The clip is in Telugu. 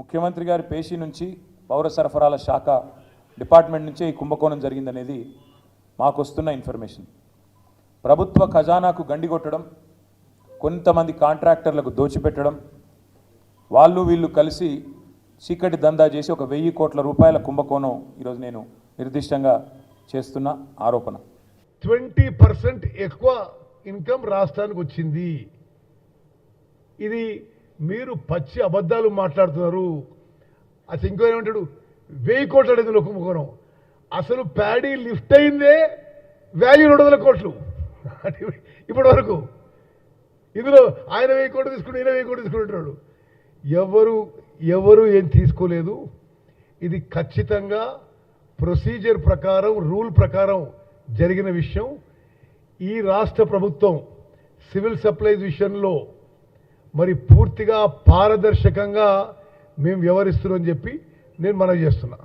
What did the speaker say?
ముఖ్యమంత్రి గారి పేషీ నుంచి పౌర సరఫరాల శాఖ డిపార్ట్మెంట్ నుంచే ఈ కుంభకోణం జరిగిందనేది మాకు వస్తున్న ఇన్ఫర్మేషన్. ప్రభుత్వ ఖజానాకు గండి కొట్టడం కొంతమంది కాంట్రాక్టర్లకు దోచిపెట్టడం వాళ్ళు వీళ్ళు కలిసి చీకటి దందా చేసి ఒక వెయ్యి కోట్ల రూపాయల కుంభకోణం ఈరోజు నేను నిర్దిష్టంగా చేస్తున్న ఆరోపణ. ట్వంటీ పర్సెంట్ ఎక్కువ ఇన్కమ్ రాష్ట్రానికి వచ్చింది. ఇది మీరు పచ్చి అబద్ధాలు మాట్లాడుతున్నారు. అసలు ఇంకో ఏమంటాడు? వెయ్యి కోట్లు అడిగింది కుంభకోణం అసలు ప్యాడీ లిఫ్ట్ అయిందే వాల్యూ రెండు వందల కోట్లు. ఇప్పటి వరకు ఇందులో ఆయన వెయ్యి కోట్లు తీసుకుని ఈయన వెయ్యి కోట్లు తీసుకుంటున్నాడు. ఎవరు ఎవరు ఏం తీసుకోలేదు. ఇది ఖచ్చితంగా ప్రొసీజర్ ప్రకారం రూల్ ప్రకారం జరిగిన విషయం. ఈ రాష్ట్ర ప్రభుత్వం సివిల్ సప్లైస్ విషయంలో మరి పూర్తిగా పారదర్శకంగా మేము వ్యవహరిస్తున్నామని చెప్పి నేను మనవి చేస్తున్నా.